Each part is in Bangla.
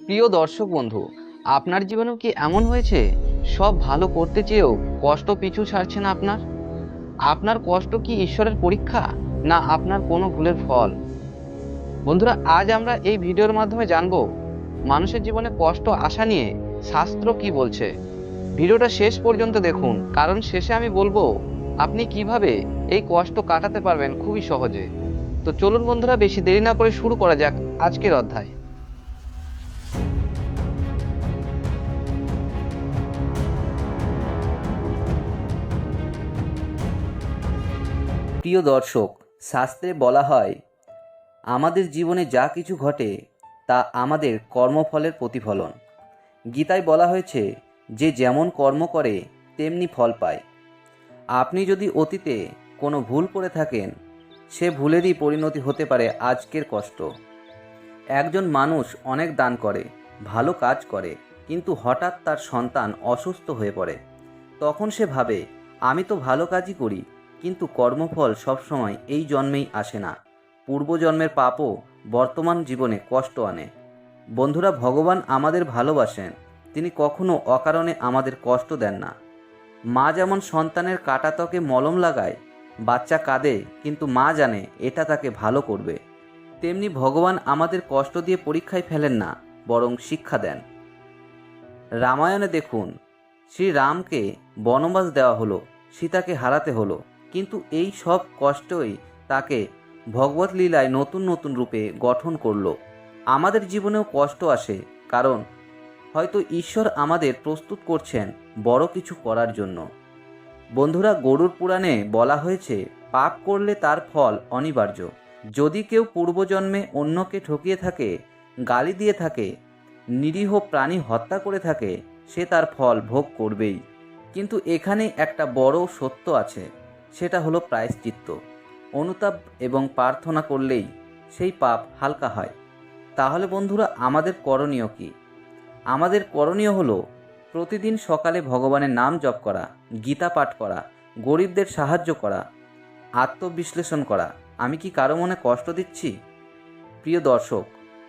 প্রিয় দর্শক বন্ধু, আপনার জীবনেও কি এমন হয়েছে? সব ভালো করতে চেয়েও কষ্ট পিছু ছাড়ছে না আপনার? আপনার কষ্ট কি ঈশ্বরের পরীক্ষা, না আপনার কোনো ভুলের ফল? বন্ধুরা, আজ আমরা এই ভিডিওর মাধ্যমে জানব, মানুষের জীবনে কষ্ট আসা নিয়ে শাস্ত্র কি বলছে? ভিডিওটা শেষ পর্যন্ত দেখুন, কারণ শেষে আমি বলব, আপনি কীভাবে এই কষ্ট কাটাতে পারবেন খুবই সহজে। তো চলুন বন্ধুরা, বেশি দেরি না করে শুরু করা যাক আজকের অধ্যায়। প্রিয় দর্শক, শাস্ত্রে বলা হয়, আমাদের জীবনে যা কিছু ঘটে, তা আমাদের কর্মফলের প্রতিফলন। গীতায় বলা হয়েছে, যে যেমন কর্ম করে, তেমনি ফল পায়। আপনি যদি অতীতে কোনো ভুল করে থাকেন, সে ভুলেরই পরিণতি হতে পারে আজকের কষ্ট। একজন মানুষ অনেক দান করে, ভালো কাজ করে, কিন্তু হঠাৎ তার সন্তান অসুস্থ হয়ে পড়ে। তখন সে ভাবে, আমি তো ভালো কাজই করি কিন্তু কর্মফল সবসময় এই জন্মেই আসে না। পূর্বজন্মের পাপও বর্তমান জীবনে কষ্ট আনে। বন্ধুরা, ভগবান আমাদের ভালোবাসেন। তিনি কখনো অকারণে আমাদের কষ্ট দেন না। মা যেমন সন্তানের কাটাতকে মলম লাগায়, বাচ্চা কাঁদে, কিন্তু মা জানে এটা তাকে ভালো করবে। তেমনি ভগবান আমাদের কষ্ট দিয়ে পরীক্ষায় ফেলেন না, বরং শিক্ষা দেন। রামায়ণে দেখুন, শ্রীরামকে বনবাস দেওয়া হলো, সীতাকে হারাতে হলো। কিন্তু এই সব কষ্টই তাকে ভগবত লীলায় নতুন নতুন রূপে গঠন করল। আমাদের জীবনেও কষ্ট আসে, কারণ হয়তো ঈশ্বর আমাদের প্রস্তুত করছেন বড় কিছু করার জন্য। বন্ধুরা, গরুর পুরাণে বলা হয়েছে, পাপ করলে তার ফল অনিবার্য। যদি কেউ পূর্বজন্মে অন্যকে ঠকিয়ে থাকে, গালি দিয়ে থাকে, নিরীহ প্রাণী হত্যা করে থাকে, সে তার ফল ভোগ করবেই। কিন্তু এখানে একটা বড় সত্য আছে। সেটা হলো প্রায়শ্চিত্ত। অনুতাপ এবং প্রার্থনা করলেই সেই পাপ হালকা হয়। তাহলে বন্ধুরা, আমাদের করণীয় কি? আমাদের করণীয় হলো প্রতিদিন সকালে ভগবানের নাম জপ করা, গীতা পাঠ করা, গরিবদের সাহায্য করা, আত্মবিশ্লেষণ করা। আমি কি কারও মনে কষ্ট দিচ্ছি? প্রিয় দর্শক,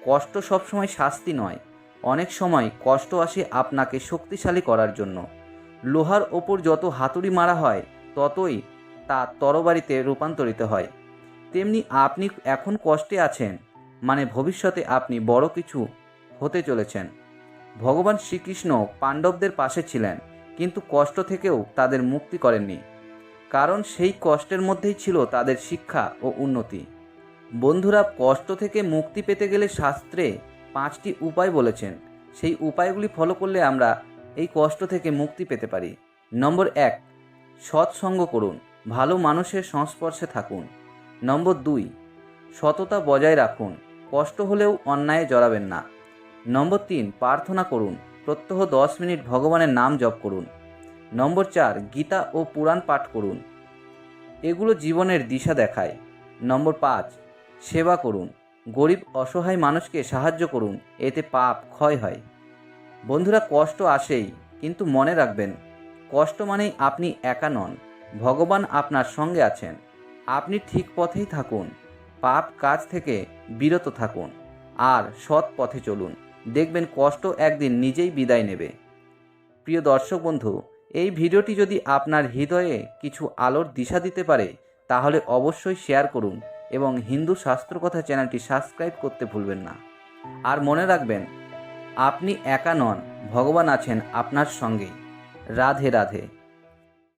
কষ্ট সবসময় শাস্তি নয়। অনেক সময় কষ্ট আসে আপনাকে শক্তিশালী করার জন্য। লোহার ওপর যত হাতুড়ি মারা হয়, ততই তা তরবারিতে রূপান্তরিত হয়। তেমনি আপনি এখন কষ্টে আছেন মানে ভবিষ্যতে আপনি বড় কিছু হতে চলেছেন। ভগবান শ্রীকৃষ্ণ পাণ্ডবদের পাশে ছিলেন, কিন্তু কষ্ট থেকেও তাদের মুক্তি করেননি। কারণ সেই কষ্টের মধ্যেই ছিল তাদের শিক্ষা ও উন্নতি। বন্ধুরা, কষ্ট থেকে মুক্তি পেতে গেলে শাস্ত্রে পাঁচটি উপায় বলেছেন। সেই উপায়গুলি ফলো করলে আমরা এই কষ্ট থেকে মুক্তি পেতে পারি। নম্বর এক, সৎসঙ্গ করুন। ভালো মানুষের সংস্পর্শে থাকুন। নম্বর দুই, সততা বজায় রাখুন। কষ্ট হলেও অন্যায়ে জড়াবেন না। নম্বর তিন, প্রার্থনা করুন। প্রত্যহ দশ মিনিট ভগবানের নাম জপ করুন। নম্বর চার, গীতা ও পুরাণ পাঠ করুন। এগুলো জীবনের দিশা দেখায়। নম্বর পাঁচ, সেবা করুন। গরিব, অসহায় মানুষকে সাহায্য করুন। এতে পাপ, ক্ষয় হয়। বন্ধুরা, কষ্ট আসেই, কিন্তু মনে রাখবেন, কষ্ট মানেই আপনি একা নন। ভগবান আপনার সঙ্গে আছেন। আপনি ঠিক পথেই থাকুন। পাপ কাজ থেকে বিরত থাকুন। আর সৎ পথে চলুন। দেখবেন কষ্ট একদিন নিজেই বিদায় নেবে। প্রিয় দর্শক বন্ধু, এই ভিডিওটি যদি আপনার হৃদয়ে কিছু আলোর দিশা দিতে পারে, তাহলে অবশ্যই শেয়ার করুন এবং হিন্দু শাস্ত্রকথা চ্যানেলটি সাবস্ক্রাইব করতে ভুলবেন না। আর মনে রাখবেন, আপনি একা নন, ভগবান আছেন আপনার সঙ্গেই। রাধে রাধে।